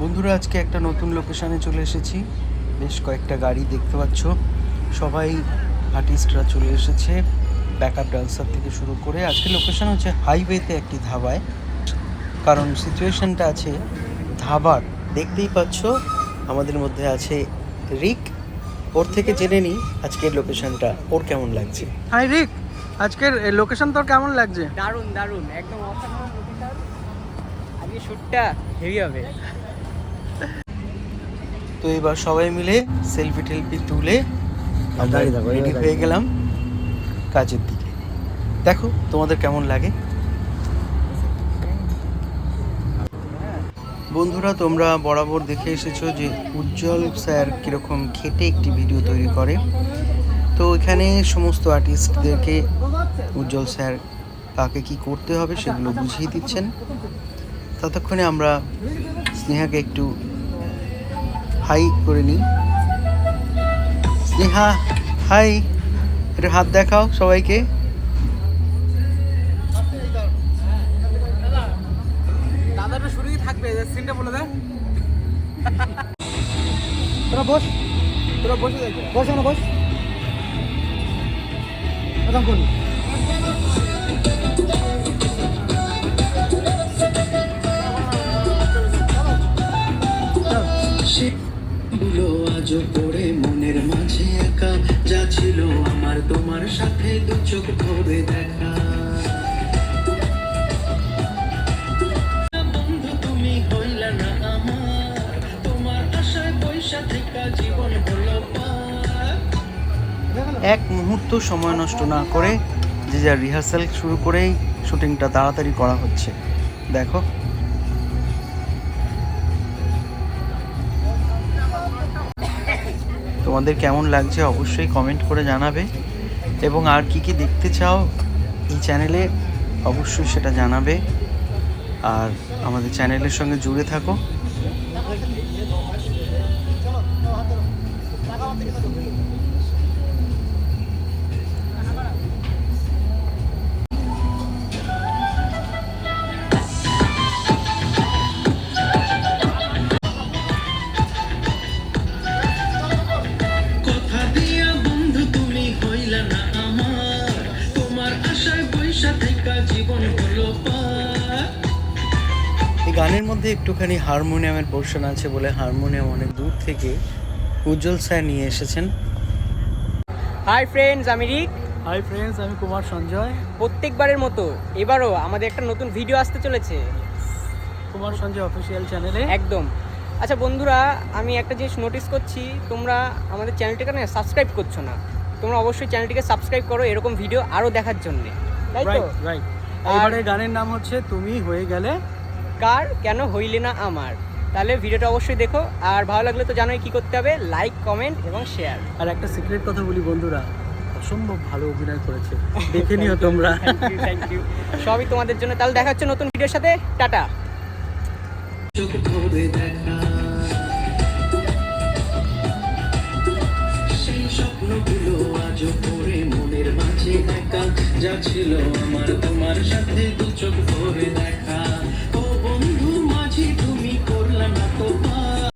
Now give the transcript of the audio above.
বন্ধুরা আজকে একটা নতুন লোকেশানে চলে এসেছি। বেশ কয়েকটা গাড়ি দেখতে পাচ্ছ। সবাই আর্টিস্টরা চলে এসেছে ব্যাকআপ ডান্সার থেকে শুরু করে। আজকে লোকেশন হচ্ছে হাইওয়েতে একটি ধাবায়। কারণ সিচুয়েশনটা আছে ধাবার। দেখতেই পাচ্ছ আমাদের মধ্যে আছে রিক। ওর থেকে জেনে নিই আজকের লোকেশনটা ওর কেমন লাগছে? হাই রিক আজকের লোকেশন তোর কেমন লাগছে? দারুণ দারুণ একদম অসাধারণ প্রতিকার। আজকে শ্যুটটা হেভি হবে। তো এবার সবাই মিলে সেলফি টেলফি তুলে আমরা রেডি হয়ে গেলাম কাজের দিকে। দেখো তোমাদের কেমন লাগে? বন্ধুরা তোমরা বরাবর দেখে এসেছ যে উজ্জ্বল স্যার কীরকম খেটে একটি ভিডিও তৈরি করে। তো এখানে সমস্ত আর্টিস্টদেরকে উজ্জ্বল স্যার কাকে কি করতে হবে সেগুলো বুঝিয়ে দিচ্ছেন। ততক্ষণে আমরা স্নেহাকে একটু হাই করে নিই। স্নেহা হাই। একটু হাত দেখাও সবাইকে। দাদাটা শুরুই থাকবে সিনটা বলে দে। তোরা বস। তোরা বসে দেখ বস না বস। একদম কোন সেগুলো আজও পড়ে মনের মাঝে একা। যা ছিল আমার, তোমার সাথে দু চোখ ভরে দেখা। তোমার এক মুহূর্ত সময় নষ্ট না করে যে যা রিহার্সাল শুরু করেই শুটিংটা তাড়াতাড়ি করা হচ্ছে। দেখো তোমাদের কেমন লাগছে অবশ্যই কমেন্ট করে জানাবে। এবং আর কি কি দেখতে চাও এই চ্যানেলে অবশ্যই সেটা জানাবে। আর আমাদের চ্যানেলের সঙ্গে জুড়ে থাকো। কথা গানের মধ্যে একটুখানি হারমোনিয়ামের পোর্শন আছে বলে হারমোনিয়াম অনেক দূর থেকে উজ্জ্বল স্যার নিয়ে এসেছেন। হাই ফ্রেন্ডস আমি রিক। হাই ফ্রেন্ডস আমি কুমার সঞ্জয়। প্রত্যেকবারের মতো এবারও আমাদের একটা নতুন ভিডিও আসতে চলেছে। কুমার সঞ্জয় অফিসিয়াল চ্যানেলে একদম। আচ্ছা বন্ধুরা আমি একটা জিনিস নোটিস করছি তোমরা আমাদের চ্যানেলটিকে না সাবস্ক্রাইব করছ না। তোমরা অবশ্যই চ্যানেলটিকে সাবস্ক্রাইব করো এরকম ভিডিও আরও দেখার জন্যে। তাই তো? রাইট এবারে গানের নাম হচ্ছে তুমি হয়ে গেলে কার কেন হইলে না আমার? তাহলে ভিডিওটা অবশ্যই দেখো। আর ভালো লাগলে তো জানোই কি করতে হবে। লাইক কমেন্ট এবং শেয়ার আর একটা সিক্রেট কথা বলি বন্ধুরা অসম্ভব ভালো অভিনয় করেছে। দেখে নিও তোমরা। থ্যাংক ইউ সবই তোমাদের জন্য। তাহলে দেখা হচ্ছে নতুন ভিডিওর সাথে। টাটা। চোখ ভরে দেখা সেই স্বপ্নগুলো আজও পড়ে মনের মাঝে একা। যা ছিল আমার তোমার সাথে দু চোখ